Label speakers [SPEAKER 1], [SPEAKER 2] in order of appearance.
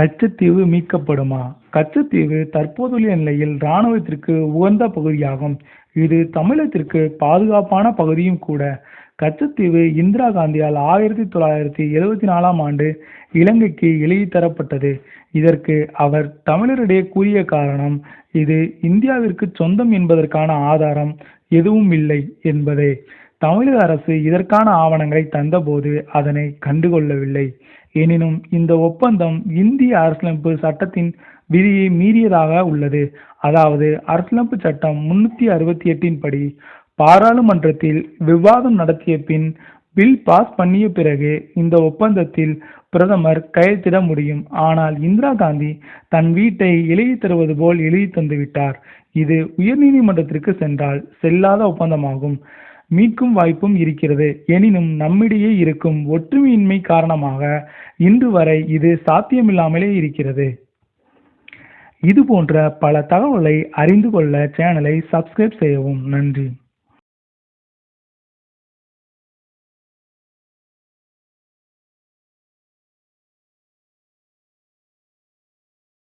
[SPEAKER 1] கச்சத்தீவு மீட்கப்படுமா? கச்சத்தீவு தற்போதுள்ள நிலையில் இராணுவத்திற்கு உகந்த பகுதியாகும். இது தமிழகத்திற்கு பாதுகாப்பான பகுதியும் கூட. கச்சத்தீவு இந்திரா காந்தியால் ஆயிரத்தி தொள்ளாயிரத்தி எழுவத்தி நாலாம் ஆண்டு இலங்கைக்கு எழுதி தரப்பட்டது. இதற்கு அவர் தமிழரிடையே கூறிய காரணம் இது இந்தியாவிற்கு சொந்தம் என்பதற்கான ஆதாரம் எதுவும் இல்லை என்பதே. தமிழக அரசு இதற்கான ஆவணங்களை தந்தபோது அதனை கண்டுகொள்ளவில்லை. எனினும் இந்த ஒப்பந்தம் இந்திய அரசியலமைப்பு சட்டத்தின் விதியை மீறியதாக உள்ளது. அதாவது அரசியலமைப்பு சட்டம் முன்னூத்தி அறுபத்தி எட்டின் படி பாராளுமன்றத்தில் விவாதம் நடத்திய பின் பில் பாஸ் பண்ணிய பிறகு இந்த ஒப்பந்தத்தில் பிரதமர் கையெழுத்திட முடியும். ஆனால் இந்திரா காந்தி தன் வீட்டை எழுதி தருவது போல் எழுதி தந்துவிட்டார். இது உயர்நீதிமன்றத்திற்கு சென்றால் செல்லாத ஒப்பந்தமாகும். மீட்கும் வாய்ப்பும் இருக்கிறது. எனினும் நம்மிடையே இருக்கும் ஒற்றுமையின்மை காரணமாக இன்று வரை இது சாத்தியமில்லாமலே இருக்கிறது. இது போன்ற பல தகவலை அறிந்து கொள்ள சேனலை சப்ஸ்கிரைப் செய்யவும். நன்றி.